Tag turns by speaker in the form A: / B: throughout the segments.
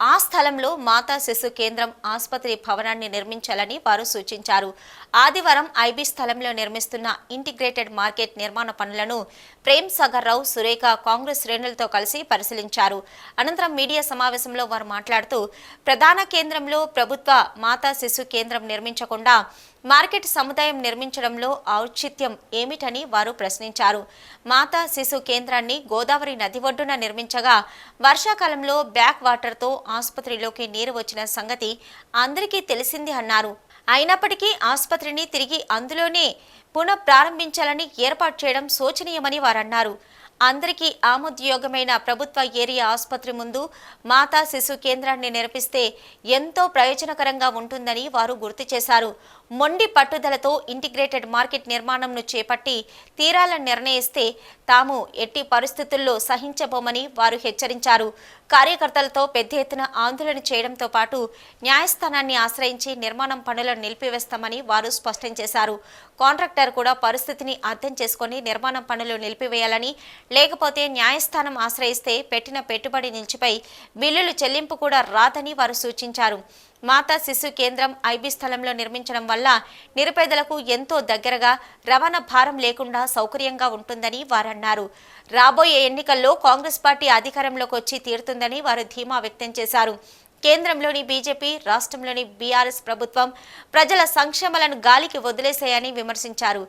A: ఆ స్థలంలో మాతా శిశు కేంద్రం ఆసుపత్రి భవనాన్ని నిర్మించాలని వారు సూచించారు. ఆదివారం ఐబీ స్థలంలో నిర్మిస్తున్న ఇంటిగ్రేటెడ్ మార్కెట్ నిర్మాణ పనులను ప్రేమ్ సాగర్ రావు సురేఖ కాంగ్రెస్ శ్రేణులతో కలిసి పరిశీలించారు. అనంతరం మీడియా సమావేశంలో వారు మాట్లాడుతూ ప్రధాన కేంద్రంలో ప్రభుత్వ మాతా శిశు కేంద్రం నిర్మించకుండా మార్కెట్ సముదాయం నిర్మించడంలో ఔచిత్యం ఏమిటని వారు ప్రశ్నించారు. మాతా శిశు కేంద్రాన్ని గోదావరి నది ఒడ్డున నిర్మించగా వర్షాకాలంలో బ్యాక్ వాటర్తో ఆసుపత్రిలోకి నీరు వచ్చిన సంగతి అందరికీ తెలిసింది అన్నారు. అయినప్పటికీ ఆసుపత్రిని తిరిగి అందులోనే పునః ప్రారంభించాలని ఏర్పాటు చేయడం శోచనీయమని వారన్నారు. అందరికీ ఆమోదయోగమైన ప్రభుత్వ ఏరియా ఆసుపత్రి ముందు మాతా శిశు కేంద్రాన్ని నిర్పిస్తే ఎంతో ప్రయోజనకరంగా ఉంటుందని వారు గుర్తు చేశారు. మొండి పట్టుదలతో ఇంటిగ్రేటెడ్ మార్కెట్ నిర్మాణంను చేపట్టి తీరాలను నిర్ణయిస్తే తాము ఎట్టి పరిస్థితుల్లో సహించబోమని వారు హెచ్చరించారు. కార్యకర్తలతో పెద్ద ఎత్తున ఆందోళన చేయడంతో పాటు న్యాయస్థానాన్ని ఆశ్రయించి నిర్మాణం పనులను నిలిపివేస్తామని వారు స్పష్టం చేశారు. కాంట్రాక్టర్ కూడా పరిస్థితిని అర్థం చేసుకొని నిర్మాణం పనులు నిలిపివేయాలని లేకపోతే న్యాయస్థానం ఆశ్రయిస్తే పెట్టిన పెట్టుబడి నిలిచిపై బిల్లులు చెల్లింపు కూడా రాదని వారు సూచించారు. మాతా శిశు కేంద్రం ఐబీ స్థలంలో నిర్మించడం వల్ల నిరుపేదలకు ఎంతో దగ్గరగా రవాణా భారం లేకుండా సౌకర్యంగా ఉంటుందని వారన్నారు. రాబోయే ఎన్నికల్లో కాంగ్రెస్ పార్టీ అధికారంలోకి వచ్చి తీరుతుందని వారు ధీమా వ్యక్తం చేశారు. కేంద్రంలోని బీజేపీ రాష్ట్రంలోని బీఆర్ఎస్ ప్రభుత్వం ప్రజల సంక్షేమాలను గాలికి వదిలేశాయని విమర్శించారు.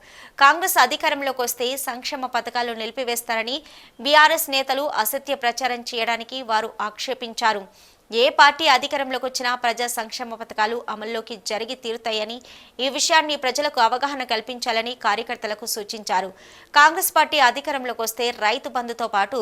A: కాంగ్రెస్ అధికారంలోకి వస్తే సంక్షేమ పథకాలు నిలిపివేస్తారని బీఆర్ఎస్ నేతలు అసత్య ప్రచారం చేయడానికి వారు ఆక్షేపించారు. ఏ పార్టీ అధికారంలోకి వచ్చినా ప్రజా సంక్షేమ పథకాలు అమల్లోకి జరిగి తీరుతాయని ఈ విషయాన్ని ప్రజలకు అవగాహన కల్పించాలని కార్యకర్తలకు సూచించారు. కాంగ్రెస్ పార్టీ అధికారంలోకి వస్తే రైతు బంధుతో పాటు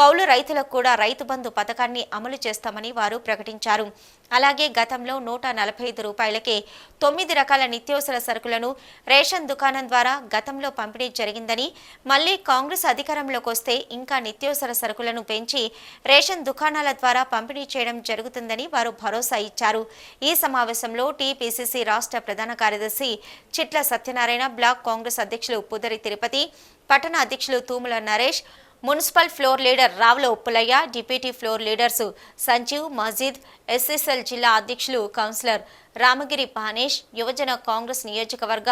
A: కౌలు రైతులకు కూడా రైతు బంధు పథకాన్ని అమలు చేస్తామని వారు ప్రకటించారు. అలాగే గతంలో నూట నలభై ఐదు రూపాయలకే తొమ్మిది రకాల నిత్యావసర సరుకులను రేషన్ దుకాణం ద్వారా గతంలో పంపిణీ జరిగిందని మళ్ళీ కాంగ్రెస్ అధికారంలోకి వస్తే ఇంకా నిత్యావసర సరుకులను పెంచి రేషన్ దుకాణాల ద్వారా పంపిణీ చేయడం జరుగుతుందని వారు భరోసా ఇచ్చారు. ఈ సమావేశంలో టీపీసీసీ రాష్ట్ర ప్రధాన కార్యదర్శి చిట్ల సత్యనారాయణ బ్లాక్ కాంగ్రెస్ అధ్యక్షులు పుదరి తిరుపతి పట్టణ అధ్యక్షులు Thumula Naresh municipal floor leader Ravula Uppulaiah deputy floor leaders Sanjeev Majeed SSL జిల్లా అధ్యక్షులు కౌన్సిలర్ రామగిరి పానేష్ యువజన కాంగ్రెస్ నియోజకవర్గ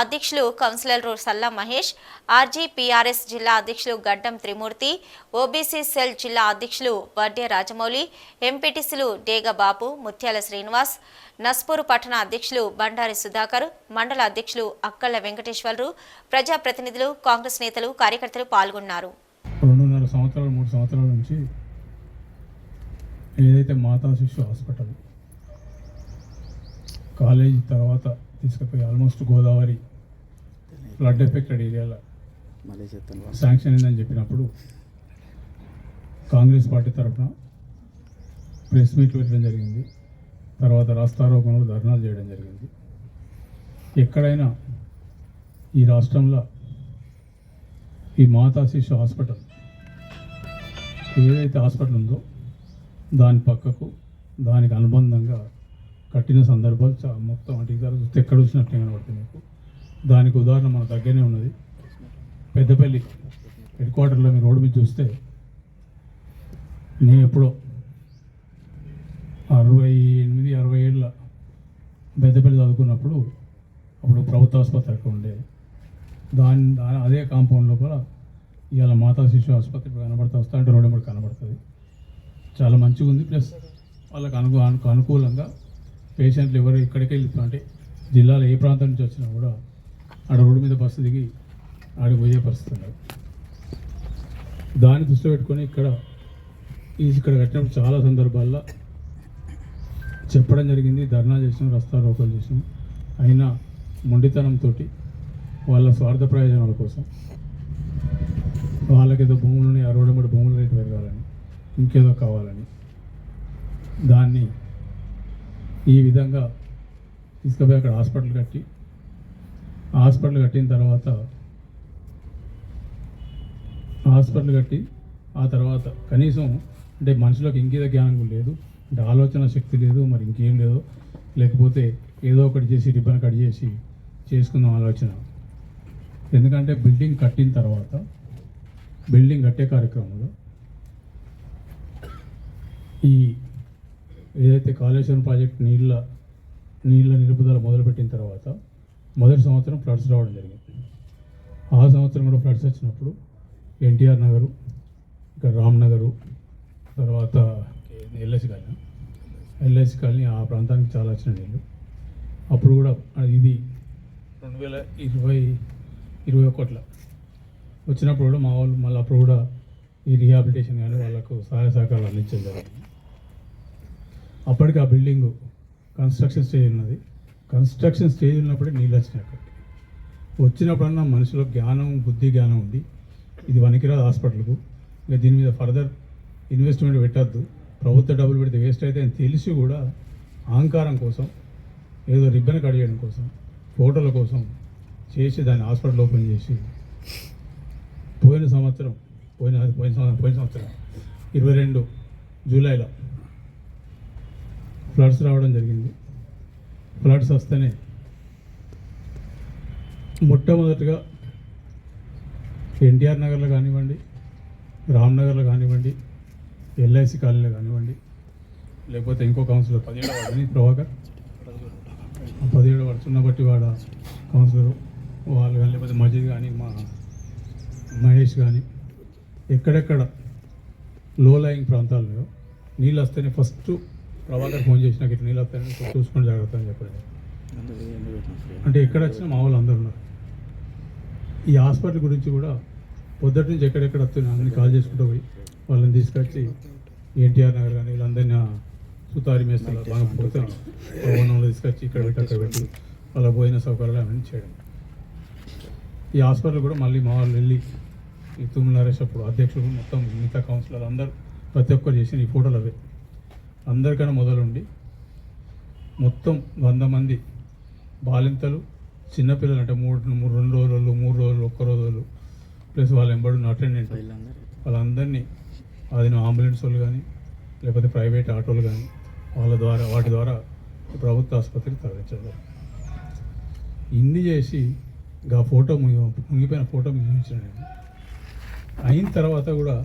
A: అధ్యక్షులు కౌన్సిలర్ సల్లా మహేష్ ఆర్జీపీఆర్ఎస్ జిల్లా అధ్యక్షులు గడ్డం త్రిమూర్తి ఓబీసీ సెల్ జిల్లా అధ్యక్షులు వడ్డే రాజమౌళి ఎంపీటీసీలు డేగ బాబు ముత్యాల శ్రీనివాస్ నస్పూరు పట్టణ అధ్యక్షులు బండారి సుధాకర్ మండల అధ్యక్షులు అక్కళ్ళ వెంకటేశ్వరరు ప్రజాప్రతినిధులు కాంగ్రెస్ నేతలు కార్యకర్తలు పాల్గొన్నారు.
B: సంవత్సరాలు మూడు సంవత్సరాల నుంచి ఏదైతే మాతా శిశు హాస్పిటల్ కాలేజ్ తర్వాత తీసుకుపోయి ఆల్మోస్ట్ గోదావరి ఫ్లడ్ ఎఫెక్టెడ్ ఏరియాలో శాంక్షన్ అయిందని చెప్పినప్పుడు కాంగ్రెస్ పార్టీ తరఫున ప్రెస్ మీట్ పెట్టడం జరిగింది. తర్వాత రాస్తారోపణలు ధర్నాలు చేయడం జరిగింది. ఎక్కడైనా ఈ రాష్ట్రంలో ఈ మాతా శిశు హాస్పిటల్ ఏదైతే హాస్పిటల్ ఉందో దాని పక్కకు దానికి అనుబంధంగా కట్టిన సందర్భాలు చా మొత్తం అంటే ఇద్దరు చూస్తే ఎక్కడ వచ్చినట్టే కనబడుతుంది మీకు. దానికి ఉదాహరణ మన దగ్గరనే ఉన్నది. పెద్దపల్లి హెడ్ క్వార్టర్లో మీరు రోడ్డు మీద చూస్తే నేను ఎప్పుడో అరవై ఎనిమిది అరవై ఏళ్ళ పెద్దపల్లి చదువుకున్నప్పుడు అప్పుడు ప్రభుత్వ ఆసుపత్రి అక్కడ ఉండే. దాని దాని అదే కాంపౌండ్ లోపల ఇవాళ మాతా శిశు ఆసుపత్రి కనబడుతూ కనబడతా వస్తా అంటే రోడ్డు మీద కనబడుతుంది. చాలా మంచిగా ఉంది. ప్లస్ వాళ్ళకి అను అనుకూలంగా పేషెంట్లు ఎవరు ఎక్కడికి వెళ్ళి అంటే జిల్లాలో ఏ ప్రాంతం నుంచి వచ్చినా కూడా ఆడ రోడ్డు మీద బస్సు దిగి ఆడికి పోయే పరిస్థితి ఉన్నారు దాన్ని దృష్టిలో పెట్టుకొని ఇక్కడ ఈ ఇక్కడ కట్టినప్పుడు చాలా సందర్భాల్లో చెప్పడం జరిగింది. ధర్నా చేసినాం రస్తా రోకలు చేసినాం. అయినా మొండితనంతో వాళ్ళ స్వార్థ ప్రయోజనాల కోసం వాళ్ళకేదో భూములు ఉన్నాయి ఆ రోడ్డు మీద భూముల రేటు పెరగాలని ఇంకేదో కావాలని దాన్ని ఈ విధంగా తీసుకుపోయి అక్కడ హాస్పిటల్ కట్టి హాస్పిటల్ కట్టిన తర్వాత హాస్పిటల్ కట్టి ఆ తర్వాత కనీసం అంటే మనుషులకు ఇంకేదో జ్ఞానం కూడా లేదు అంటే ఆలోచన శక్తి లేదు మరి ఇంకేం లేదు. లేకపోతే ఏదో ఒకటి చేసి రిబ్బన్ కట్ చేసి చేసుకుందాం ఆలోచన. ఎందుకంటే బిల్డింగ్ కట్టిన తర్వాత బిల్డింగ్ కట్టే కార్యక్రమంలో ఈ ఏదైతే కాళేశ్వరం ప్రాజెక్ట్ నీళ్ళ నీళ్ళ నిలుపుదల మొదలుపెట్టిన తర్వాత మొదటి సంవత్సరం ఫ్లడ్స్ రావడం జరిగింది. ఆ సంవత్సరం కూడా ఫ్లడ్స్ వచ్చినప్పుడు ఎన్టీఆర్ నగరు ఇక్కడ రామ్ నగరు తర్వాత ఎల్ఐసి కాలనీ. ఎల్ఐసి కాలనీ ఆ ప్రాంతానికి చాలా వచ్చిన నీళ్ళు. అప్పుడు కూడా ఇది రెండు వేల ఇరవై ఇరవై ఒకటిలో. వచ్చినప్పుడు కూడా మా వాళ్ళు మళ్ళీ అప్పుడు కూడా ఈ రీహాబిలిటేషన్ కానీ వాళ్ళకు సహాయ సహకారాలు అందించడం జరిగింది. అప్పటికి ఆ బిల్డింగ్ కన్స్ట్రక్షన్ స్టేజ్ ఉన్నది. కన్స్ట్రక్షన్ స్టేజ్ ఉన్నప్పుడే నీళ్ళు వచ్చినాయి అక్కడికి. వచ్చినప్పుడన్నా మనిషిలో జ్ఞానం బుద్ధి జ్ఞానం ఉంది. ఇది వనికిరాదు హాస్పిటల్కు. ఇక దీని మీద ఫర్దర్ ఇన్వెస్ట్మెంట్ పెట్టద్దు. ప్రభుత్వ డబ్బులు పెడితే వేస్ట్ అయితే అని తెలిసి కూడా అహంకారం కోసం ఏదో రిబ్బన్ కట్ చేయడం కోసం ఫోటోల కోసం చేసి దాన్ని హాస్పిటల్ ఓపెన్ చేసి పోయిన సంవత్సరం పోయిన పోయిన సంవత్సరం పోయిన సంవత్సరం ఇరవై రెండు జూలైలో ఫ్లడ్స్ రావడం జరిగింది. ఫ్లడ్స్ వస్తేనే మొట్టమొదటిగా ఎన్టీఆర్ నగర్లో కానివ్వండి రామ్నగర్లో కానివ్వండి ఎల్ఐసి కాలనీలో కానివ్వండి లేకపోతే ఇంకో కౌన్సిలర్ పదిహేడు వాడని ప్రభాకర్ పదిహేడు వాడు చిన్నబట్టి వాడ కౌన్సిలర్ వాళ్ళు కానీ లేకపోతే మజీద్ కానీ మా మహేష్ కానీ ఎక్కడెక్కడ లో లయింగ్ ప్రాంతాల్లో నీళ్ళు వస్తేనే ఫస్ట్ ప్రభాకర్ ఫోన్ చేసి నాకు ఇట్లా నీళ్ళు వస్తాయని చూసుకొని జాగ్రత్త అని చెప్పాడు. అంటే ఎక్కడ వచ్చినా మా వాళ్ళు అందరు ఉన్నారు. ఈ హాస్పిటల్ గురించి కూడా పొద్దుటి నుంచి ఎక్కడెక్కడ వస్తున్నా అన్ని కాల్ చేసుకుంటూ పోయి వాళ్ళని తీసుకొచ్చి ఎన్టీఆర్ నగర్ కానీ వీళ్ళందరినీ సుతారి మేస్తారు బాగా పోతే భవనంలో తీసుకొచ్చి ఇక్కడ పెట్టి అక్కడ పెట్టి వాళ్ళ భోజన సౌకర్యాలు అవన్నీ చేయడం. ఈ హాస్పిటల్ కూడా మళ్ళీ మా వాళ్ళు వెళ్ళి ఈ తుమ్ముల నరేష్ అప్పుడు అధ్యక్షుడు మొత్తం మిగతా కౌన్సిలర్ అందరూ ప్రతి ఒక్కరు చేసిన ఈ ఫోటోలు అవే. అందరికన్నా మొదలుండి మొత్తం వంద మంది బాలింతలు చిన్నపిల్లలు అంటే మూడు మూడు రెండు రోజులు మూడు రోజులు ఒక్క రోజులు ప్లస్ వాళ్ళ ఎంబడున్న అటెండెంట్ వాళ్ళందరినీ అది అంబులెన్స్ వాళ్ళు కానీ లేకపోతే ప్రైవేట్ ఆటోలు కానీ వాళ్ళ ద్వారా వాటి ద్వారా ప్రభుత్వ ఆసుపత్రికి తరలించారు ఇన్ని చేసి గా ఫోటో మునిగిపోయిన ముగిపోయిన ఫోటో మీకు చూపించిన నేను. అయిన తర్వాత కూడా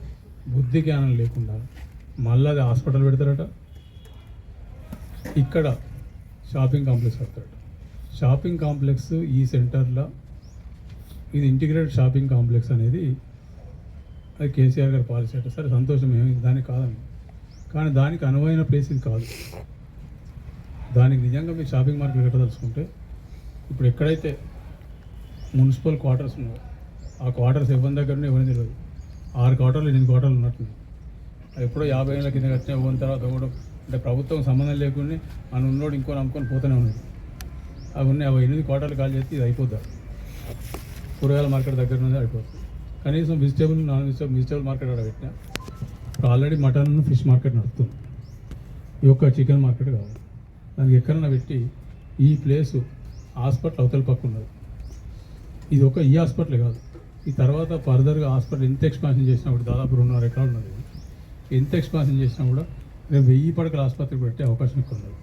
B: బుద్ధి జ్ఞానం లేకుండా మళ్ళీ అది హాస్పిటల్ పెడతారట. ఇక్కడ షాపింగ్ కాంప్లెక్స్ పెడతారట షాపింగ్ కాంప్లెక్స్ ఈ సెంటర్లో ఇది ఇంటిగ్రేటెడ్ షాపింగ్ కాంప్లెక్స్ అనేది అది కేసీఆర్ గారి పాలసీ అంటే. సరే సంతోషం ఏమి? దానికి కాదని కానీ దానికి అనువైన ప్లేస్ ఇది కాదు. దానికి నిజంగా మీరు షాపింగ్ మార్కెట్ కట్టదలుచుకుంటే ఇప్పుడు ఎక్కడైతే మున్సిపల్ క్వార్టర్స్ ఉన్నాయో ఆ క్వార్టర్స్ ఎవరి దగ్గర ఎవరిని తెలియదు. ఆరు కోటలు ఎనిమిది కోటలు ఉన్నట్టు ఎప్పుడో యాభై ఏళ్ళ కింద కట్టిన పోయిన తర్వాత కూడా అంటే ప్రభుత్వం సంబంధం లేకుండా మన ఉన్నోడు ఇంకో నమ్ముకొని పోతూనే ఉన్నాడు. అవి ఉన్నాయి అవి ఎనిమిది కోటలు కాల్ చేస్తే ఇది అయిపోతారు కూరగాయల మార్కెట్ దగ్గర నుండి అయిపోతుంది కనీసం vegetable non vegetable vegetable market ఆడ పెట్టినా ఆల్రెడీ మటన్ ఫిష్ మార్కెట్ నడుస్తుంది. ఈ యొక్క చికెన్ మార్కెట్ కావాలి దానికి ఎక్కడన్నా పెట్టి ఈ ప్లేసు హాస్పిటల్ అవతల పక్క ఉన్నది. ఇది ఒక ఈ హాస్పిటల్ కాదు. ఈ తర్వాత ఫర్దర్గా హాస్పిటల్ ఎంత ఎక్స్పాన్షన్ చేసినా కూడా దాదాపు రెండున్నర ఎకరాలు ఉన్నది. ఎంత ఎక్స్పాన్షన్ చేసినా కూడా రేపు వెయ్యి పడకల ఆసుపత్రికి పెట్టే అవకాశం ఎక్కువ ఉండదు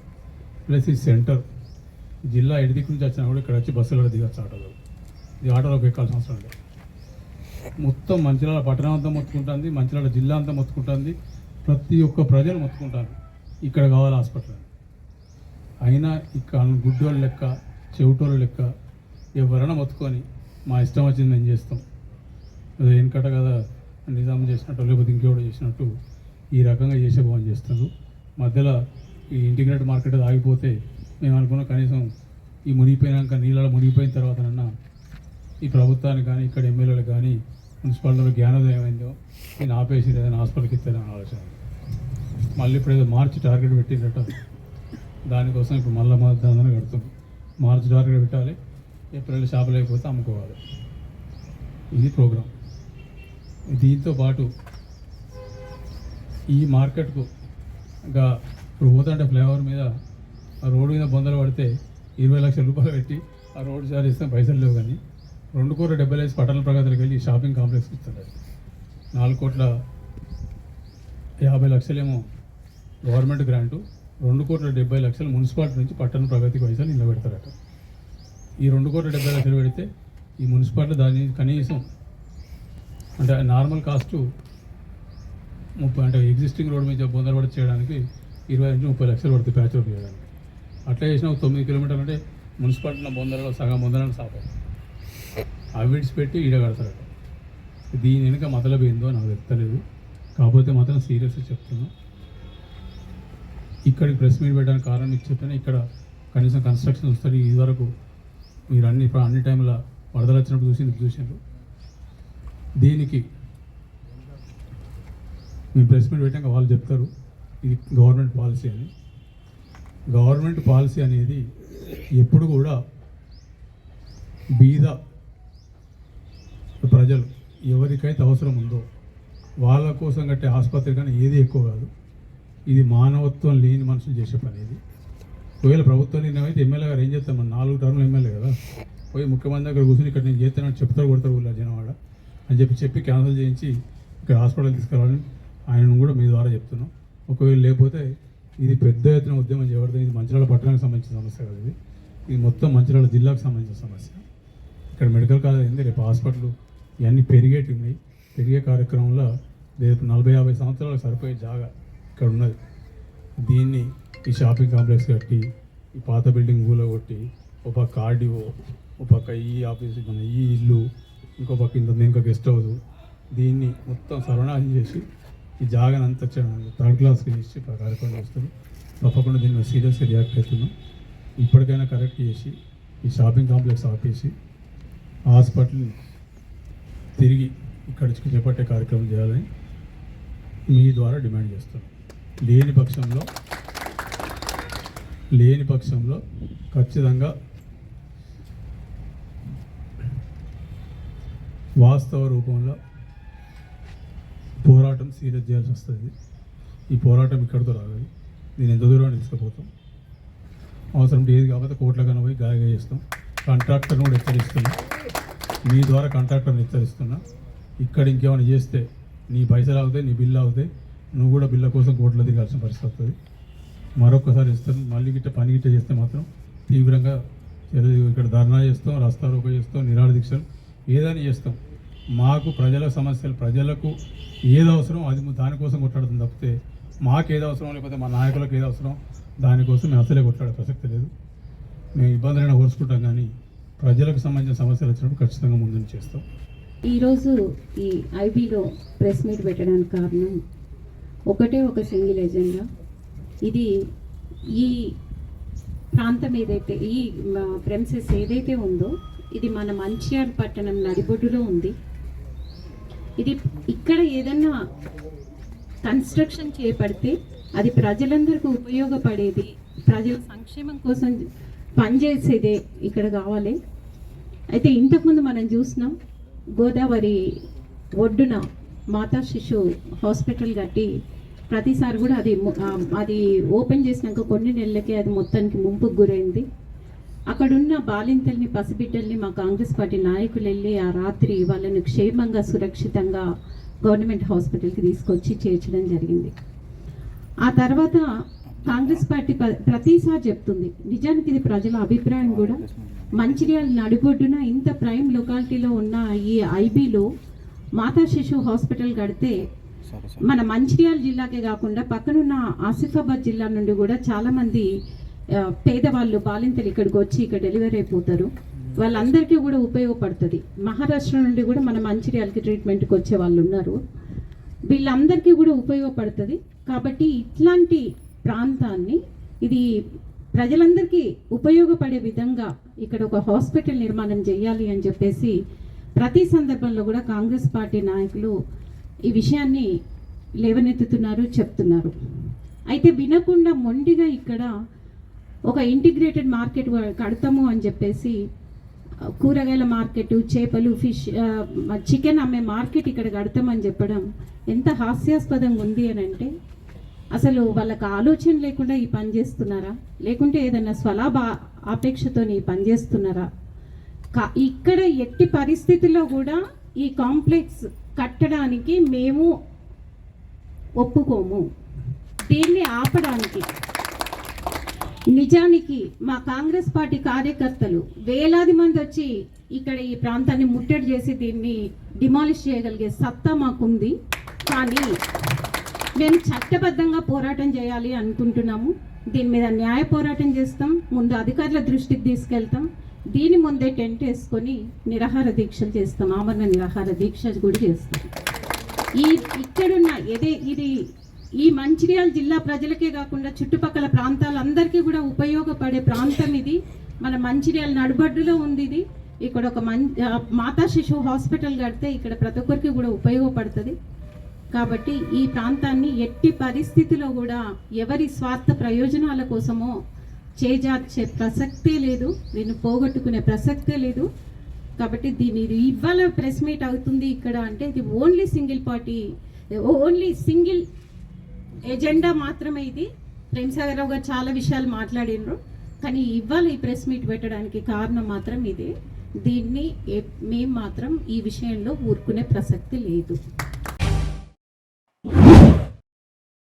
B: ప్లస్ ఈ సెంటర్ జిల్లా ఎడిదిక్కు నుంచి వచ్చినా కూడా ఇక్కడ వచ్చి బస్సులో దిగచ్చు ఆటోలో. ఇది ఆటోలోకి ఎక్కాల్సిన అవసరం లేదు. మొత్తం మంచిర్యాల పట్టణం అంతా మొత్తుకుంటుంది మంచిర్యాల జిల్లా అంతా మొత్తుకుంటుంది ప్రతి ఒక్క ప్రజలు మొత్తుకుంటారు. ఇక్కడ కావాలి హాస్పిటల్. అయినా ఇక్కడ గుడ్డోళ్ళ లెక్క చెవిటోళ్ళ లెక్క ఎవరైనా మొత్తుకొని మా ఇష్టం వచ్చింది మేము చేస్తాం. వెనకట కదా నిజాం చేసినట్టు లేకపోతే ఇంకెవడో చేసినట్టు ఈ రకంగా చేసే భవన్ చేస్తారు మధ్యలో ఈ ఇంటిగ్రేటెడ్ మార్కెట్ ఆగిపోతే మేము అనుకున్న కనీసం ఈ మునిగిపోయినాక నీళ్ళలో మునిగిపోయిన తర్వాతనన్నా ఈ ప్రభుత్వానికి కానీ ఇక్కడ ఎమ్మెల్యేలకు కానీ మున్సిపాలిటీలో జ్ఞానోదయం ఏమైందో నేను ఆపేసి ఏదైనా హాస్పిటల్కి ఇస్తానని ఆలోచన. మళ్ళీ ఇప్పుడు ఏదో మార్చి టార్గెట్ పెట్టిందట దానికోసం ఇప్పుడు మళ్ళీ మా దాని కడుతుంది మార్చి టార్గెట్ పెట్టాలి. ఏప్రిల్ షాప్ లేకపోతే అమ్ముకోవాలి. ఇది ప్రోగ్రామ్ దీంతో పాటు ఈ మార్కెట్కు ఇంకా ఇప్పుడు పోతుంటే ఫ్లేవర్ మీద ఆ రోడ్డు మీద బొందలు పడితే ఇరవై లక్షల రూపాయలు పెట్టి ఆ రోడ్డు సార్ ఇస్తే పైసలు లేవు కానీ. రెండు కోట్ల డెబ్బై ఐదు పట్టణ ప్రగతికి వెళ్ళి షాపింగ్ కాంప్లెక్స్ ఇస్తారు నాలుగు కోట్ల యాభై లక్షలేమో గవర్నమెంట్ గ్రాంటు రెండు కోట్ల డెబ్బై లక్షలు మున్సిపాలిటీ నుంచి పట్టణ ప్రగతికి పైసలు నిలబెడతారట. ఈ రెండు కోట్ల డెబ్బై లక్షలు పెడితే ఈ మున్సిపాలిటీ దాని కనీసం అంటే నార్మల్ కాస్ట్ ముప్పై అంటే ఎగ్జిస్టింగ్ రోడ్ మీద బొందరపడి చేయడానికి ఇరవై నుంచి ముప్పై లక్షలు పడుతుంది ప్యాచ్ వర్క్ చేయడానికి. అట్లా చేసిన ఒక తొమ్మిది కిలోమీటర్లు అంటే మున్సిపాలిటీ బొందరలో సగం బొందరాలు సాపాయి అవి విడిచిపెట్టి ఈడ కడతారట. దీని వెనుక మతలబు ఏందో నాకు తెలుస్తలేదు కాకపోతే మాత్రం సీరియస్గా చెప్తున్నాను ఇక్కడికి ప్రెస్ మీట్ పెట్టడానికి కారణం మీకు చెప్పిన ఇక్కడ కనీసం కన్స్ట్రక్షన్ వస్తుంది ఇదివరకు మీరు అన్ని ఇప్పుడు అన్ని టైంలో వరదలు వచ్చినప్పుడు చూసి చూసారు దీనికి మేము ప్రెస్ మీట్ పెట్టాక వాళ్ళు చెప్తారు. ఇది గవర్నమెంట్ పాలసీ అని. గవర్నమెంట్ పాలసీ అనేది ఎప్పుడు కూడా బీద ప్రజలు ఎవరికైతే అవసరం ఉందో వాళ్ళ కోసం కట్టే ఆసుపత్రి కానీ ఏది ఎక్కువ కాదు. ఇది మానవత్వం లేని మనుషులు చేసే పని ఇది. ఒకవేళ ప్రభుత్వం నిర్ణయం ఎమ్మెల్యే గారు ఏం చేస్తాం నాలుగు టర్మ్లు ఎమ్మెల్యే కదా. పోయి ముఖ్యమంత్రి దగ్గర కూర్చుని ఇక్కడ నేను చేస్తానని చెప్తారు కొడతారు ఊళ్ళో జనవాడ అని చెప్పి చెప్పి క్యాన్సిల్ చేయించి ఇక్కడ హాస్పిటల్ తీసుకురావాలని ఆయనను కూడా మీ ద్వారా చెప్తున్నాం. ఒకవేళ లేకపోతే ఇది పెద్ద ఎత్తున ఉద్యమం చేయబడుతుంది ఇది మంచిర్యాల పట్టణానికి సంబంధించిన సమస్య కాదు ఇది. ఇది మొత్తం మంచిర్యాల జిల్లాకు సంబంధించిన సమస్య. ఇక్కడ మెడికల్ కాలేజ్ అయింది రేపు హాస్పిటల్ ఇవన్నీ పెరిగేటి ఉన్నాయి పెరిగే కార్యక్రమంలో రేపు నలభై యాభై సంవత్సరాలకు సరిపోయే జాగా ఇక్కడ ఉన్నది. దీన్ని ఈ షాపింగ్ కాంప్లెక్స్ కట్టి ఈ పాత బిల్డింగ్ కొట్టి ఒక పక్క కార్డిఓ ఒక పక్క ఈ ఆఫీస్ మన ఈ ఇల్లు ఇంకో పక్క ఇంత ఇంకో గెస్ట్ హౌస్ దీన్ని మొత్తం సర్వనాశం చేసి ఈ జాగాని అంతా థర్డ్ క్లాస్కి చేసి కార్యక్రమం చేస్తారు తప్పకుండా దీన్ని మేము సీరియస్గా రియాక్ట్ అవుతున్నాం. ఇప్పటికైనా కరెక్ట్ చేసి ఈ షాపింగ్ కాంప్లెక్స్ ఆపేసి హాస్పిటల్ తిరిగి ఇక్కడికి చేపట్టే కార్యక్రమం చేయాలని మీ ద్వారా డిమాండ్ చేస్తాం లేని పక్షంలో లేని పక్షంలో ఖచ్చితంగా వాస్తవ రూపంలో పోరాటం సీరియస్ చేయాల్సి వస్తుంది. ఈ పోరాటం ఇక్కడితో రావాలి. నేను ఎంత దూరం తీసుకుపోతాం? అవసరం ఏది కాకపోతే కోట్ల కన్నా పోయి గాయగా చేస్తాం. కాంట్రాక్టర్ని కూడా హెచ్చరిస్తున్నా. మీ ద్వారా కాంట్రాక్టర్ని హెచ్చరిస్తున్నా. ఇక్కడ ఇంకేమైనా చేస్తే నీ పైసలు అవుతాయి నీ బిల్లు అవుతాయి నువ్వు కూడా బిల్ల కోసం కోట్లు దిగాల్సిన పరిస్థితి వస్తుంది. మరొకసారి ఇస్తాను మళ్ళీ గిట్ట పని గిట్ట చేస్తే మాత్రం తీవ్రంగా ఇక్కడ ధర్నా చేస్తాం రస్తారోకో చేస్తాం నిరాడ దీక్షలు ఏదైనా చేస్తాం. మాకు ప్రజల సమస్యలు ప్రజలకు ఏది అవసరం అది దానికోసం కొట్లాడుతుంది తప్పితే మాకు ఏది అవసరం లేకపోతే మా నాయకులకు ఏది అవసరం దానికోసం మేము అసలే కొట్లాడే ప్రసక్తి లేదు. మేము ఇబ్బందులైనా కోరుచుకుంటాం కానీ ప్రజలకు సంబంధించిన సమస్యలు వచ్చినప్పుడు ఖచ్చితంగా ముందు చేస్తాం.
C: ఈరోజు ఈ ఐబీలో ప్రెస్ మీట్ పెట్టడానికి కారణం ఒకటే ఒక సింగిల్ ఎజెండా. ఇది ఈ ప్రాంతం ఏదైతే ఈ ప్రెమ్సెస్ ఏదైతే ఉందో ఇది మన మంచిర్యాల పట్టణం నడిబొడ్డులో ఉంది. ఇది ఇక్కడ ఏదన్నా కన్స్ట్రక్షన్ చేపడితే అది ప్రజలందరికీ ఉపయోగపడేది ప్రజల సంక్షేమం కోసం పనిచేసేదే ఇక్కడ కావాలి. అయితే ఇంతకుముందు మనం చూసినాం గోదావరి ఒడ్డున మాతా శిశు హాస్పిటల్ కట్టి ప్రతిసారి కూడా అది అది ఓపెన్ చేసినాక కొన్ని నెలలకే అది మొత్తానికి ముంపుకు గురైంది. అక్కడున్న బాలింతల్ని పసిబిడ్డల్ని మా కాంగ్రెస్ పార్టీ నాయకులు వెళ్ళి ఆ రాత్రి వాళ్ళని క్షేమంగా సురక్షితంగా గవర్నమెంట్ హాస్పిటల్కి తీసుకొచ్చి చేర్చడం జరిగింది. ఆ తర్వాత కాంగ్రెస్ పార్టీ ప్రతిసారి చెప్తుంది నిజానికి ఇది ప్రజల అభిప్రాయం కూడా. మంచిర్యాల నడిబొడ్డున ఇంత ప్రైమ్ లొకాలిటీలో ఉన్న ఈ ఐబీలో మాతా శిశు హాస్పిటల్ కడితే మన మంచిర్యాల జిల్లాకే కాకుండా పక్కనున్న ఆసిఫాబాద్ జిల్లా నుండి కూడా చాలా మంది ఆ, పేదవాళ్ళు బాలింతలు ఇక్కడికి వచ్చి ఇక్కడ డెలివరీ అయిపోతారు. వాళ్ళందరికీ కూడా ఉపయోగపడుతుంది. మహారాష్ట్ర నుండి కూడా మన మంచిర్యాలకి ట్రీట్మెంట్కి వచ్చే వాళ్ళు ఉన్నారు. వీళ్ళందరికీ కూడా ఉపయోగపడుతుంది. కాబట్టి ఇట్లాంటి ప్రాంతాన్ని ఇది ప్రజలందరికీ ఉపయోగపడే విధంగా ఇక్కడ ఒక హాస్పిటల్ నిర్మాణం చేయాలి అని చెప్పేసి ప్రతి సందర్భంలో కూడా కాంగ్రెస్ పార్టీ నాయకులు ఈ విషయాన్ని లేవనెత్తుతున్నారు చెప్తున్నారు. అయితే వినకుండా మొండిగా ఇక్కడ ఒక ఇంటిగ్రేటెడ్ మార్కెట్ కడతాము అని చెప్పేసి కూరగాయల మార్కెట్ చేపలు ఫిష్ చికెన్ అమ్మే మార్కెట్ ఇక్కడ కడతామని చెప్పడం ఎంత హాస్యాస్పదంగా ఉంది అని అంటే అసలు వాళ్ళకి ఆలోచన లేకుండా ఈ పని చేస్తున్నారా? లేకుంటే ఏదైనా స్వలాభ ఆపేక్షతో ఈ పని చేస్తున్నారా? కా- ఇక్కడ ఎట్టి పరిస్థితుల్లో కూడా ఈ కాంప్లెక్స్ కట్టడానికి మేము ఒప్పుకోము. దీన్ని ఆపడానికి. నిజానికి మా కాంగ్రెస్ పార్టీ కార్యకర్తలు వేలాది మంది వచ్చి ఇక్కడ ఈ ప్రాంతాన్ని ముట్టడి చేసి దీన్ని డిమాలిష్ చేయగలిగే సత్తా మాకుంది. కానీ మేము చట్టబద్ధంగా పోరాటం చేయాలి అనుకుంటున్నాము. దీని మీద న్యాయ పోరాటం చేస్తాం. ముందు అధికారుల దృష్టికి తీసుకెళ్తాం. దీని ముందే టెంట్ వేసుకొని నిరాహార దీక్షలు చేస్తాం. ఆమరణ నిరాహార దీక్ష కూడా చేస్తాం. ఈ ఇక్కడున్న ఇదే ఇది ఈ మంచిర్యాల జిల్లా ప్రజలకే కాకుండా చుట్టుపక్కల ప్రాంతాలందరికీ కూడా ఉపయోగపడే ప్రాంతం ఇది. మన మంచిర్యాల నడుబడ్డులో ఉంది ఇది. ఇక్కడ ఒక మం మాతా శిశువు హాస్పిటల్ కడితే ఇక్కడ ప్రతి ఒక్కరికి కూడా ఉపయోగపడుతుంది. కాబట్టి ఈ ప్రాంతాన్ని ఎట్టి పరిస్థితిలో కూడా ఎవరి స్వార్థ ప్రయోజనాల కోసమో చేజార్చే ప్రసక్తే లేదు. దీన్ని పోగొట్టుకునే ప్రసక్తే లేదు. కాబట్టి దీని ఇవాళ ప్రెస్ మీట్ అవుతుంది ఇక్కడ అంటే ఇది only single party only single agenda మాత్రమే ఇది. ప్రేమసాగరరావు గారు చాలా విషయాలు మాట్లాడినరు. కానీ ఇవాళ ఈ ప్రెస్ మీట్ పెట్టడానికి కారణం మాత్రం ఇదే. దీన్ని మేము మాత్రం ఈ విషయంలో ఊరుకునే ప్రసక్తి లేదు.